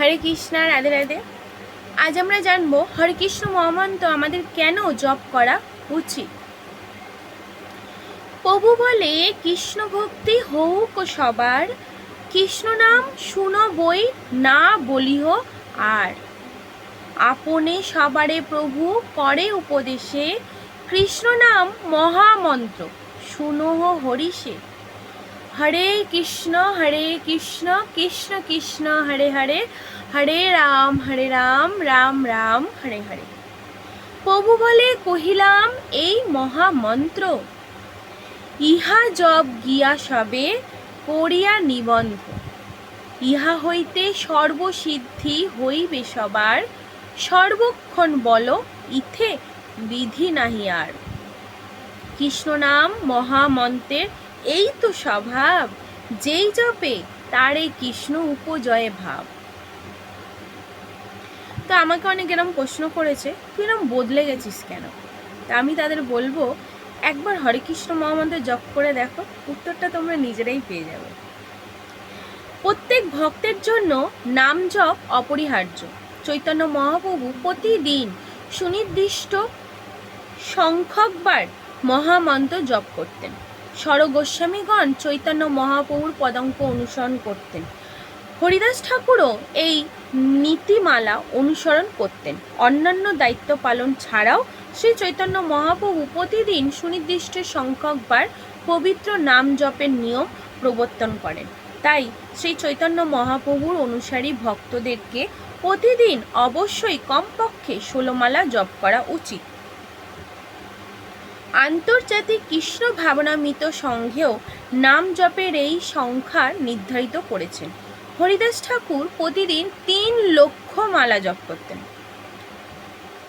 হরে কৃষ্ণ, রাধে রাধে। আজ আমরা জানব, হরে কৃষ্ণ মহামন্ত্র আমাদের কেন জপ করা উচিত? প্রভু বলে, কৃষ্ণ ভক্তি হোক সবার, কৃষ্ণ নাম শুনো বই না বলিহ আর। আপনে সবারে প্রভু করে উপদেশে, কৃষ্ণ নাম মহামন্ত্র শুনো হরিষে। হরে কৃষ্ণ হরে কৃষ্ণ কৃষ্ণ কৃষ্ণ, হরে হরে হরে রাম হরে রাম রাম রাম, হরে হরে। প্রভু বলে কহিলাম, এই মহামন্ত্র। ইহা জব গিয়া সবে করিয়া নিবন্ধ। ইহা হইতে সর্বসিদ্ধি হইবে সবার। সর্বক্ষণ বল, ইথে বিধি নাহি আর। কৃষ্ণ নাম মহামন্ত্রের এই তো স্বভাব। যেই জপে তার এই কৃষ্ণ উপজয়ে ভাব। তো আমাকে অনেক এরম প্রশ্ন করেছে, তুই এরম বদলে গেছিস কেন? তা আমি তাদের বলব, একবার হরে কৃষ্ণ মহামন্ত্র জপ করে দেখো, উত্তরটা তোমরা নিজেরাই পেয়ে যাবে। প্রত্যেক ভক্তের জন্য নাম জপ অপরিহার্য। চৈতন্য মহাপ্রভু প্রতিদিন সুনির্দিষ্ট সংখ্যকবার মহামন্ত্র জপ করতেন। স্বরগোস্বামীগণ চৈতন্য মহাপ্রভুর পদাঙ্ক অনুসরণ করতেন। হরিদাস ঠাকুরও এই নীতিমালা অনুসরণ করতেন। অন্যান্য দায়িত্ব পালন ছাড়াও শ্রী চৈতন্য মহাপ্রভু প্রতিদিন সুনির্দিষ্ট সংখ্যকবার পবিত্র নাম জপের নিয়ম প্রবর্তন করেন। তাই শ্রী চৈতন্য মহাপ্রভুর অনুসারী ভক্তদেরকে প্রতিদিন অবশ্যই কমপক্ষে ষোলোমালা জপ করা উচিত। আন্তর্জাতিক কৃষ্ণ ভাবনামিত সংঘেও নাম জপের এই সংখ্যা নির্ধারিত করেছেন হরিদাস ঠাকুর প্রতিদিন তিন লক্ষ মালা জপ করতেন।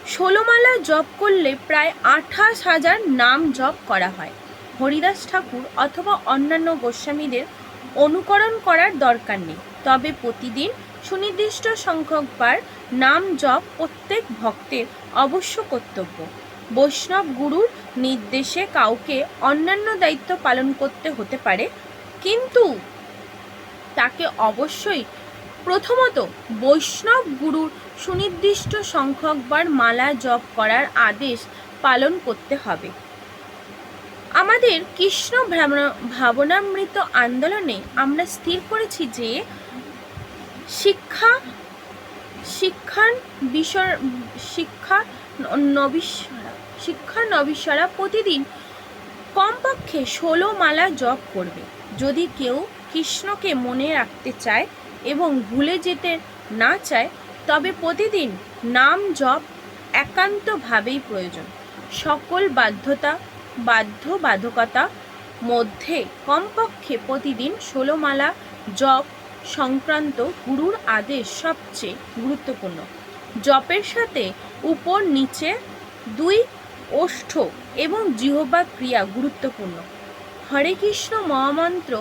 ষোলো মালা জপ করলে প্রায় আঠাশ হাজার নাম জপ করা হয়। হরিদাস ঠাকুর অথবা অন্যান্য গোস্বামীদের অনুকরণ করার দরকার নেই। তবে প্রতিদিন সুনির্দিষ্ট সংখ্যকবার নাম জপ প্রত্যেক ভক্তের অবশ্য কর্তব্য। বৈষ্ণব গুরুর নির্দেশে কাউকে অন্যান্য দায়িত্ব পালন করতে হতে পারে, কিন্তু তাকে অবশ্যই প্রথমত বৈষ্ণব গুরুর সুনির্দিষ্ট সংখ্যকবার মালা জপ করার আদেশ পালন করতে হবে। আমাদের কৃষ্ণ ভাবনামৃত আন্দোলনে আমরা স্থির করেছি যে শিক্ষা, শিক্ষার বিষয়, শিক্ষা নবিশ্বরা শিক্ষা নবিশ্বরা প্রতিদিন কমপক্ষে ষোলো মালা জপ করবে। যদি কেউ কৃষ্ণকে মনে রাখতে চায় এবং ভুলে যেতে না চায়, তবে প্রতিদিন নাম জপ একান্তভাবেই প্রয়োজন। সকল বাধ্যতা, বাধ্যবাধকতা মধ্যে কমপক্ষে প্রতিদিন ষোলো মালা জপ সংক্রান্ত গুরুর আদেশ সবচেয়ে গুরুত্বপূর্ণ। জপের সাথে উপর নিচে দুই ওষ্ঠ এবং জিহবা ক্রিয়া গুরুত্বপূর্ণ। হরে কৃষ্ণ মহামন্ত্র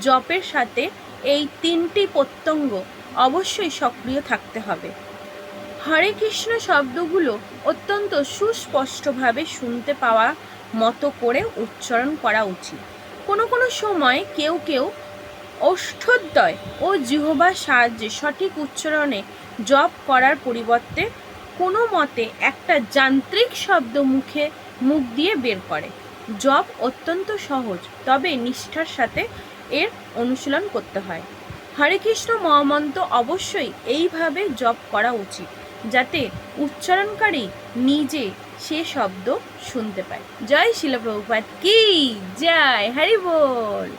জপের সাথে এই তিনটি প্রত্যঙ্গ অবশ্যই সক্রিয় থাকতে হবে। হরে কৃষ্ণ শব্দগুলো অত্যন্ত সুস্পষ্টভাবে শুনতে পাওয়া মতো করে উচ্চারণ করা উচিত। কোনো কোনো সময় কেউ কেউ ওষ্ঠোদ্বয় ও জিহবার সাহায্যে সঠিক উচ্চারণে জপ করার পরিবর্তে কোনো মতে একটা যান্ত্রিক শব্দ মুখে মুখ দিয়ে বের করে। জপ অত্যন্ত সহজ, তবে নিষ্ঠার সাথে এর অনুশীলন করতে হয়। হরে কৃষ্ণ মহামন্ত্র অবশ্যই এইভাবে জপ করা উচিত, যাতে উচ্চারণকারী নিজে সে শব্দ শুনতে পায়। জয় শিলপ্রভুপাত কি? জয়, হরি বল!